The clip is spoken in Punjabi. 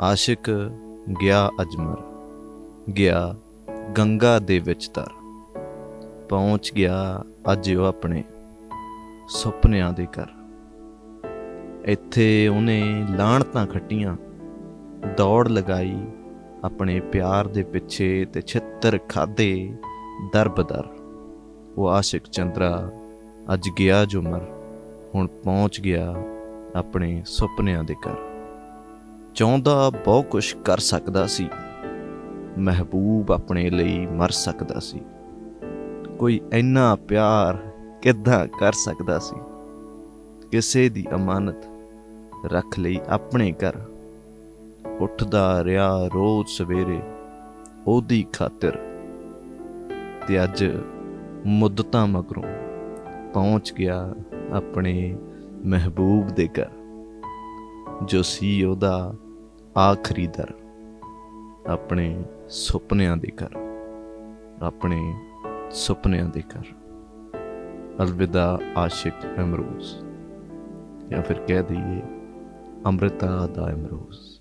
ਆਸ਼ਿਕ ਗਿਆ ਅਜਮਰ, ਗਿਆ ਗੰਗਾ ਦੇ ਵਿੱਚ ਤਰ। ਪਹੁੰਚ ਗਿਆ ਅੱਜ ਉਹ ਆਪਣੇ ਸੁਪਨਿਆਂ ਦੇ ਘਰ। ਇੱਥੇ ਉਹਨੇ ਲਾਹਣਤਾਂ ਖੱਟੀਆਂ, ਦੌੜ ਲਗਾਈ ਆਪਣੇ ਪਿਆਰ ਦੇ ਪਿੱਛੇ ਤੇ ਛਿੱਤਰ ਖਾਦੇ ਦਰਬਦਰ। ਉਹ ਆਸ਼ਿਕ ਚੰਦਰਾ ਅੱਜ ਗਿਆ ਜੋ ਮਰ, ਹੁਣ ਪਹੁੰਚ ਗਿਆ ਆਪਣੇ ਸੁਪਨਿਆਂ ਦੇ ਘਰ। ਚਾਹੁੰਦਾ ਬਹੁਤ ਕੁਝ ਕਰ ਸਕਦਾ ਸੀ। ਮਹਿਬੂਬ ਆਪਣੇ ਲਈ ਮਰ ਸਕਦਾ ਸੀ। ਕੋਈ ਇੰਨਾ ਪਿਆਰ ਕਿੱਦਾਂ ਕਰ ਸਕਦਾ ਸੀ? ਕਿਸੇ ਦੀ ਅਮਾਨਤ ਰੱਖ ਲਈ ਆਪਣੇ ਘਰ। ਉੱਠਦਾ ਰਿਹਾ ਰੋਜ਼ ਸਵੇਰੇ ਉਹਦੀ ਖਾਤਰ। ਤੇ ਅੱਜ ਮੁੱਦਤਾਂ ਮਗਰੋਂ ਪਹੁੰਚ ਗਿਆ ਆਪਣੇ ਮਹਿਬੂਬ ਦੇ ਘਰ। ਜੋ ਸੀ ਉਹਦਾ ਆਖਰੀ ਦਰ ਆਪਣੇ ਸੁਪਨਿਆਂ ਦੇ ਘਰ, ਆਪਣੇ ਸੁਪਨਿਆਂ ਦੇ ਘਰ। ਅਲਵਿਦਾ ਆਸ਼ਿਕ ਅਮਰੋਜ਼, ਜਾਂ ਫਿਰ ਕਹਿ ਦਈਏ ਅੰਮ੍ਰਿਤਾ ਦਾ ਅਮਰੋਜ਼।